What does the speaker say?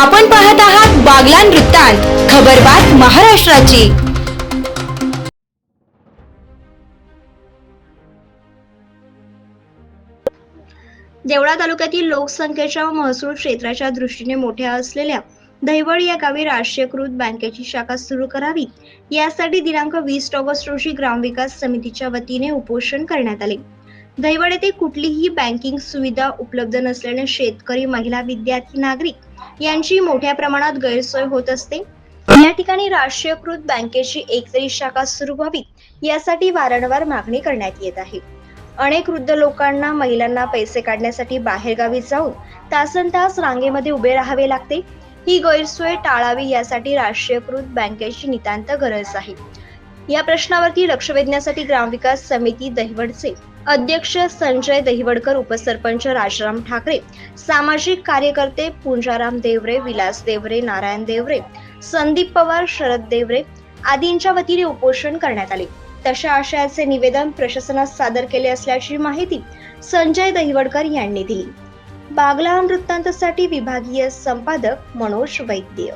आपण पाहत आहात बागलान वृत्तांत खबरबात महाराष्ट्राची. देवळा तालुक्यातील लोकसंख्येच्या व महसूल क्षेत्राच्या दृष्टीने मोठ्या असलेल्या दहिवड या गावी राष्ट्रीयकृत बँकेची शाखा सुरू करावी. यासाठी दिनांक वीस ऑगस्ट रोजी ग्रामविकास समितीच्या वतीने उपोषण करण्यात आले. दहिवड येथे कुठलीही बँकिंग सुविधा उपलब्ध नसल्याने शेतकरी महिला विद्यार्थी नागरिक यांची मोठ्या प्रमाणात गैरसोय होत असते. या ठिकाणी राष्ट्रीयकृत बँकेची एकतरी शाखा सुरू व्हावी यासाठी वारंवार मागणी करण्यात येत आहे. अनेक वृद्ध लोकांना महिलांना पैसे काढण्यासाठी बाहेरगावी जाऊन तासन तास रांगेमध्ये उभे राहावे लागते. ही गैरसोय टाळावी यासाठी राष्ट्रीयकृत बँकेची नितांत गरज आहे. या प्रश्नावरती लक्ष वेधण्यासाठी ग्रामविकास समिती दहिवडचे अध्यक्ष संजय दहिवडकर उपसरपंच राजाराम ठाकरे सामाजिक कार्यकर्ते पुंजाराम देवरे विलास देवरे नारायण देवरे संदीप पवार शरद देवरे आदींच्या वतीने उपोषण करण्यात आले. तशा आशयाचे निवेदन प्रशासनास सादर केले असल्याची माहिती संजय दहिवडकर यांनी दिली. बागला वृत्तांतसाठी विभागीय संपादक मनोज वैद्य.